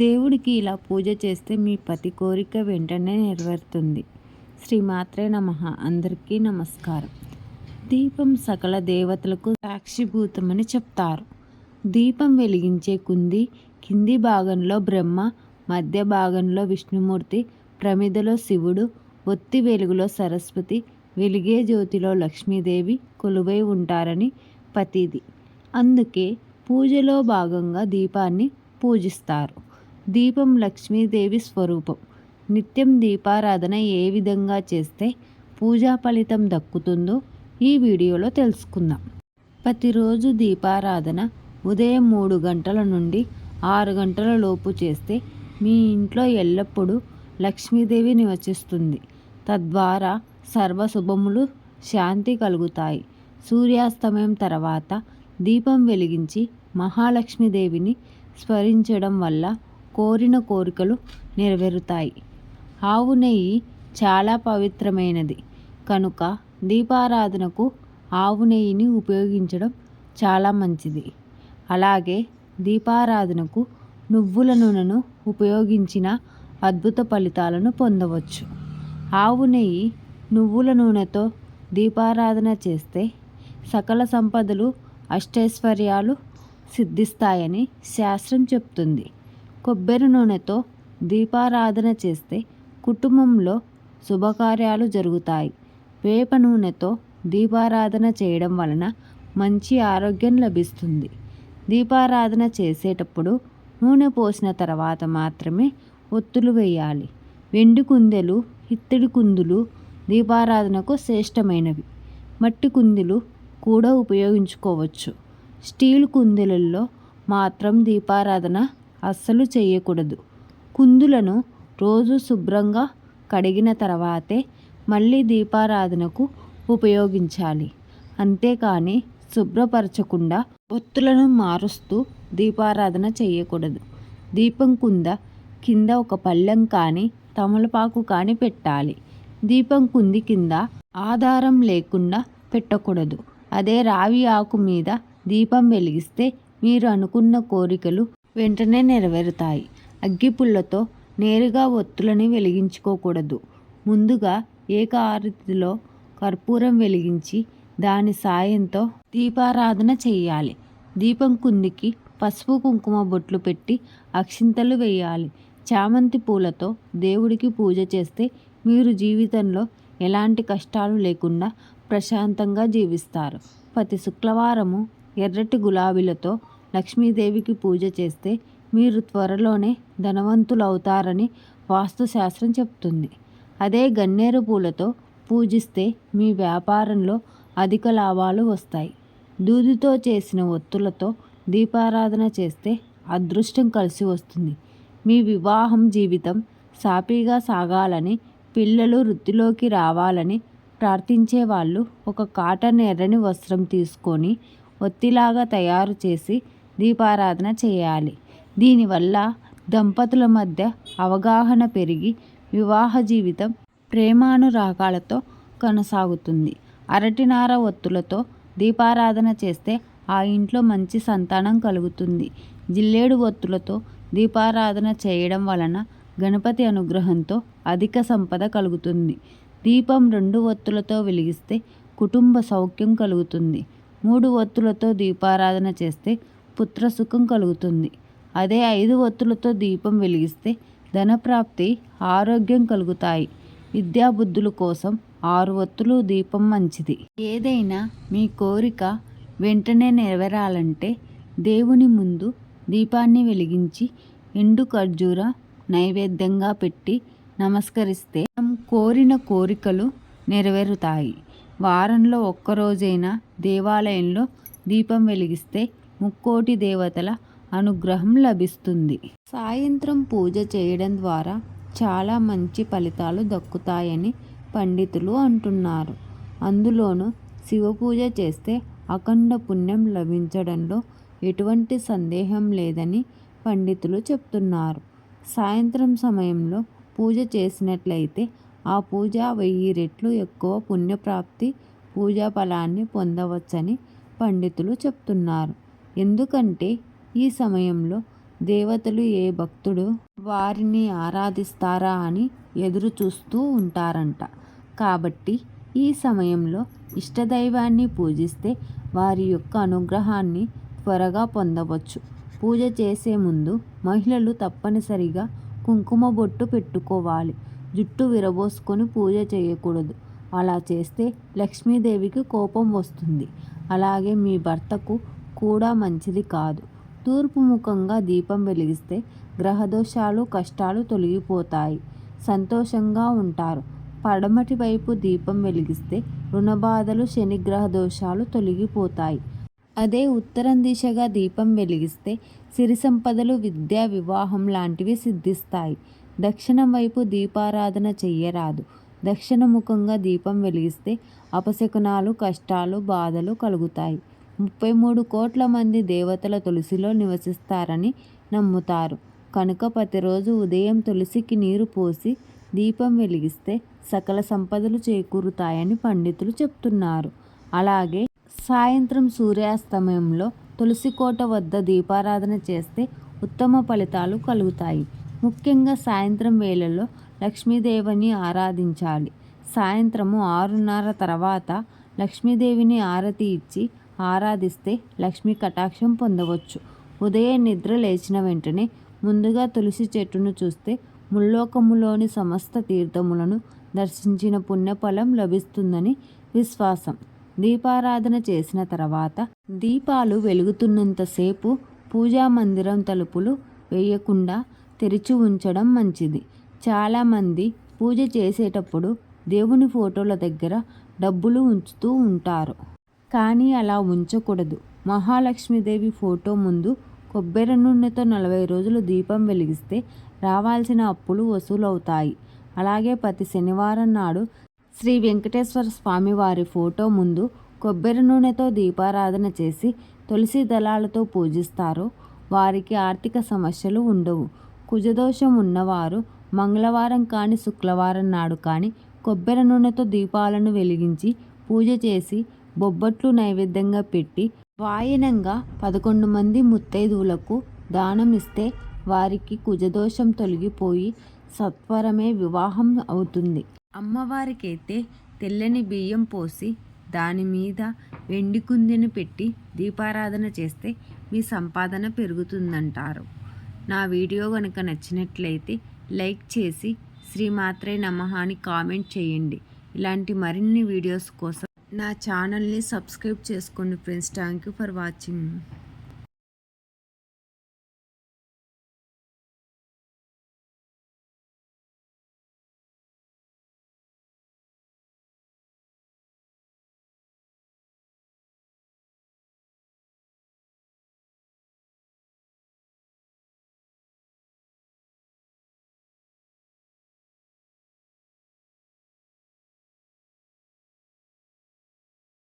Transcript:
దేవుడికి ఇలా పూజ చేస్తే మీ ప్రతి కోరిక వెంటనే నెరవేరుతుంది. శ్రీమాత్రే నమ. అందరికీ నమస్కారం. దీపం సకల దేవతలకు సాక్షిభూతమని చెప్తారు. దీపం వెలిగించే కుంది కింది భాగంలో బ్రహ్మ మధ్య భాగంలో విష్ణుమూర్తి ప్రమిదలో శివుడు ఒత్తి వెలుగులో సరస్వతి వెలిగే జ్యోతిలో లక్ష్మీదేవి కొలువై ఉంటారని పతిది. అందుకే పూజలో భాగంగా దీపాన్ని పూజిస్తారు. దీపం లక్ష్మీదేవి స్వరూపం. నిత్యం దీపారాధన ఏ విధంగా చేస్తే పూజా ఫలితం దక్కుతుందో ఈ వీడియోలో తెలుసుకుందాం. ప్రతిరోజు దీపారాధన ఉదయం మూడు గంటల నుండి ఆరు గంటల లోపు చేస్తే మీ ఇంట్లో ఎల్లప్పుడూ లక్ష్మీదేవి నివసిస్తుంది. తద్వారా సర్వశుభములు శాంతి కలుగుతాయి. సూర్యాస్తమయం తర్వాత దీపం వెలిగించి మహాలక్ష్మీదేవిని స్మరించడం వల్ల కోరిన కోరికలు నెరవేరుతాయి. ఆవు నెయ్యి చాలా పవిత్రమైనది. కనుక దీపారాధనకు ఆవు నెయ్యిని ఉపయోగించడం చాలా మంచిది. అలాగే దీపారాధనకు నువ్వుల నూనెను ఉపయోగించిన అద్భుత ఫలితాలను పొందవచ్చు. ఆవు నెయ్యి నువ్వుల నూనెతో దీపారాధన చేస్తే సకల సంపదలు అష్టైశ్వర్యాలు సిద్ధిస్తాయని శాస్త్రం చెప్తుంది. కొబ్బరి నూనెతో దీపారాధన చేస్తే కుటుంబంలో శుభకార్యాలు జరుగుతాయి. వేప నూనెతో దీపారాధన చేయడం వలన మంచి ఆరోగ్యం లభిస్తుంది. దీపారాధన చేసేటప్పుడు నూనె పోసిన తర్వాత మాత్రమే ఒత్తులు వేయాలి. వెండి కుందెలు ఇత్తడి కుందులు దీపారాధనకు శ్రేష్టమైనవి. మట్టి కుందులు కూడా ఉపయోగించుకోవచ్చు. స్టీల్ కుందులలో మాత్రం దీపారాధన అస్సలు చేయకూడదు. కుందులను రోజు శుభ్రంగా కడిగిన తర్వాతే మళ్ళీ దీపారాధనకు ఉపయోగించాలి. అంతేకాని శుభ్రపరచకుండా ఒత్తులను మారుస్తూ దీపారాధన చేయకూడదు. దీపం కుంద కింద ఒక పళ్ళెం కానీ తమలపాకు కానీ పెట్టాలి. దీపం కుంది కింద ఆధారం లేకుండా పెట్టకూడదు. అదే రావి ఆకు మీద దీపం వెలిగిస్తే మీరు అనుకున్న కోరికలు వెంటనే నెరవేరుతాయి. అగ్గిపుల్లతో నేరుగా ఒత్తులని వెలిగించుకోకూడదు. ముందుగా ఏకారతిలో కర్పూరం వెలిగించి దాని సాయంతో దీపారాధన చేయాలి. దీపం కుందికి పసుపు కుంకుమ బొట్లు పెట్టి అక్షింతలు వేయాలి. చామంతి పూలతో దేవుడికి పూజ చేస్తే మీరు జీవితంలో ఎలాంటి కష్టాలు లేకుండా ప్రశాంతంగా జీవిస్తారు. ప్రతి శుక్రవారము ఎర్రటి గులాబీలతో లక్ష్మీదేవికి పూజ చేస్తే మీరు త్వరలోనే ధనవంతులవుతారని వాస్తుశాస్త్రం చెప్తుంది. అదే గన్నేరు పూలతో పూజిస్తే మీ వ్యాపారంలో అధిక లాభాలు వస్తాయి. దూదితో చేసిన ఒత్తులతో దీపారాధన చేస్తే అదృష్టం కలిసి వస్తుంది. మీ వివాహం జీవితం సాఫీగా సాగాలని పిల్లలు వృత్తిలోకి రావాలని ప్రార్థించే వాళ్ళు ఒక కాటన్ ఎర్రని వస్త్రం తీసుకొని ఒత్తిలాగా తయారు చేసి దీపారాధన చేయాలి. దీనివల్ల దంపతుల మధ్య అవగాహన పెరిగి వివాహ జీవితం ప్రేమానురాగాలతో కొనసాగుతుంది. అరటినార ఒత్తులతో దీపారాధన చేస్తే ఆ ఇంట్లో మంచి సంతానం కలుగుతుంది. జిల్లేడు ఒత్తులతో దీపారాధన చేయడం వలన గణపతి అనుగ్రహంతో అధిక సంపద కలుగుతుంది. దీపం రెండు ఒత్తులతో వెలిగిస్తే కుటుంబ సౌఖ్యం కలుగుతుంది. మూడు ఒత్తులతో దీపారాధన చేస్తే పుత్రసుఖం కలుగుతుంది. అదే ఐదు ఒత్తులతో దీపం వెలిగిస్తే ధనప్రాప్తి ఆరోగ్యం కలుగుతాయి. విద్యాబుద్ధుల కోసం ఆరు ఒత్తులు దీపం మంచిది. ఏదైనా మీ కోరిక వెంటనే నెరవేరాలంటే దేవుని ముందు దీపాన్ని వెలిగించి ఎండు ఖర్జూర నైవేద్యంగా పెట్టి నమస్కరిస్తే మనం కోరిన కోరికలు నెరవేరుతాయి. వారంలో ఒక్కరోజైనా దేవాలయంలో దీపం వెలిగిస్తే ముక్కోటి దేవతల అనుగ్రహం లభిస్తుంది. సాయంత్రం పూజ చేయడం ద్వారా చాలా మంచి ఫలితాలు దక్కుతాయని పండితులు అంటున్నారు. అందులోనూ శివ పూజ చేస్తే అఖండ పుణ్యం లభించడంలో ఎటువంటి సందేహం లేదని పండితులు చెప్తున్నారు. సాయంత్రం సమయంలో పూజ చేసినట్లయితే ఆ పూజ వెయ్యి రెట్లు ఎక్కువ పుణ్యప్రాప్తి పూజా ఫలాన్ని పొందవచ్చని పండితులు చెప్తున్నారు. ఎందుకంటే ఈ సమయంలో దేవతలు ఏ భక్తుడు వారిని ఆరాధిస్తారా అని ఎదురు చూస్తూ ఉంటారంట. కాబట్టి ఈ సమయంలో ఇష్టదైవాన్ని పూజిస్తే వారి యొక్క అనుగ్రహాన్ని త్వరగా పొందవచ్చు. పూజ చేసే ముందు మహిళలు తప్పనిసరిగా కుంకుమ బొట్టు పెట్టుకోవాలి. జుట్టు విరబోసుకొని పూజ చేయకూడదు. అలా చేస్తే లక్ష్మీదేవికి కోపం వస్తుంది. అలాగే మీ భర్తకు కూడా మంచిది కాదు. తూర్పు ముఖంగా దీపం వెలిగిస్తే గ్రహదోషాలు కష్టాలు తొలగిపోతాయి. సంతోషంగా ఉంటారు. పడమటి వైపు దీపం వెలిగిస్తే రుణబాధలు శనిగ్రహ దోషాలు తొలగిపోతాయి. అదే ఉత్తరం దిశగా దీపం వెలిగిస్తే సిరి సంపదలు విద్యా వివాహం లాంటివి సిద్ధిస్తాయి. దక్షిణం వైపు దీపారాధన చెయ్యరాదు. దక్షిణముఖంగా దీపం వెలిగిస్తే అపశకునాలు కష్టాలు బాధలు కలుగుతాయి. ముప్పై మూడు కోట్ల మంది దేవతల తులసిలో నివసిస్తారని నమ్ముతారు. కనుక ప్రతిరోజు ఉదయం తులసికి నీరు పోసి దీపం వెలిగిస్తే సకల సంపదలు చేకూరుతాయని పండితులు చెప్తున్నారు. అలాగే సాయంత్రం సూర్యాస్తమయంలో తులసి కోట వద్ద దీపారాధన చేస్తే ఉత్తమ ఫలితాలు కలుగుతాయి. ముఖ్యంగా సాయంత్రం వేళలో లక్ష్మీదేవిని ఆరాధించాలి. సాయంత్రము ఆరున్నర తర్వాత లక్ష్మీదేవిని ఆరతి ఇచ్చి ఆరాధిస్తే లక్ష్మీ కటాక్షం పొందవచ్చు. ఉదయం నిద్ర లేచిన వెంటనే ముందుగా తులసి చెట్టును చూస్తే ముల్లోకములోని సమస్త తీర్థములను దర్శించిన పుణ్యఫలం లభిస్తుందని విశ్వాసం. దీపారాధన చేసిన తర్వాత దీపాలు వెలుగుతున్నంతసేపు పూజా మందిరం తలుపులు వేయకుండా తెరిచి ఉంచడం మంచిది. చాలామంది పూజ చేసేటప్పుడు దేవుని ఫోటోల దగ్గర డబ్బులు ఉంచుతూ ఉంటారు. కానీ అలా ఉంచకూడదు. మహాలక్ష్మీదేవి ఫోటో ముందు కొబ్బరి నూనెతో నలభై రోజులు దీపం వెలిగిస్తే రావాల్సిన అప్పులు వసూలవుతాయి. అలాగే ప్రతి శనివారం నాడు శ్రీ వెంకటేశ్వర స్వామి వారి ఫోటో ముందు కొబ్బరి నూనెతో దీపారాధన చేసి తులసి దళాలతో పూజిస్తారు. వారికి ఆర్థిక సమస్యలు ఉండవు. కుజదోషం ఉన్నవారు మంగళవారం కానీ శుక్రవారం నాడు కానీ కొబ్బరి నూనెతో దీపాలను వెలిగించి పూజ చేసి బొబ్బట్లు నైవేద్యంగా పెట్టి వాయినంగా పదకొండు మంది ముత్తైదువులకు దానం ఇస్తే వారికి కుజదోషం తొలగిపోయి సత్వరమే వివాహం అవుతుంది. అమ్మవారికైతే తెల్లని బియ్యం పోసి దాని మీద వెండి కుందిని పెట్టి దీపారాధన చేస్తే మీ సంపాదన పెరుగుతుందంటారు. నా వీడియో కనుక నచ్చినట్లయితే లైక్ చేసి శ్రీమాత్రే నమః అని కామెంట్ చేయండి. ఇలాంటి మరిన్ని వీడియోస్ కోసం నా ఛానల్ని సబ్స్క్రైబ్ చేసుకోండి friends. Thank you for watching.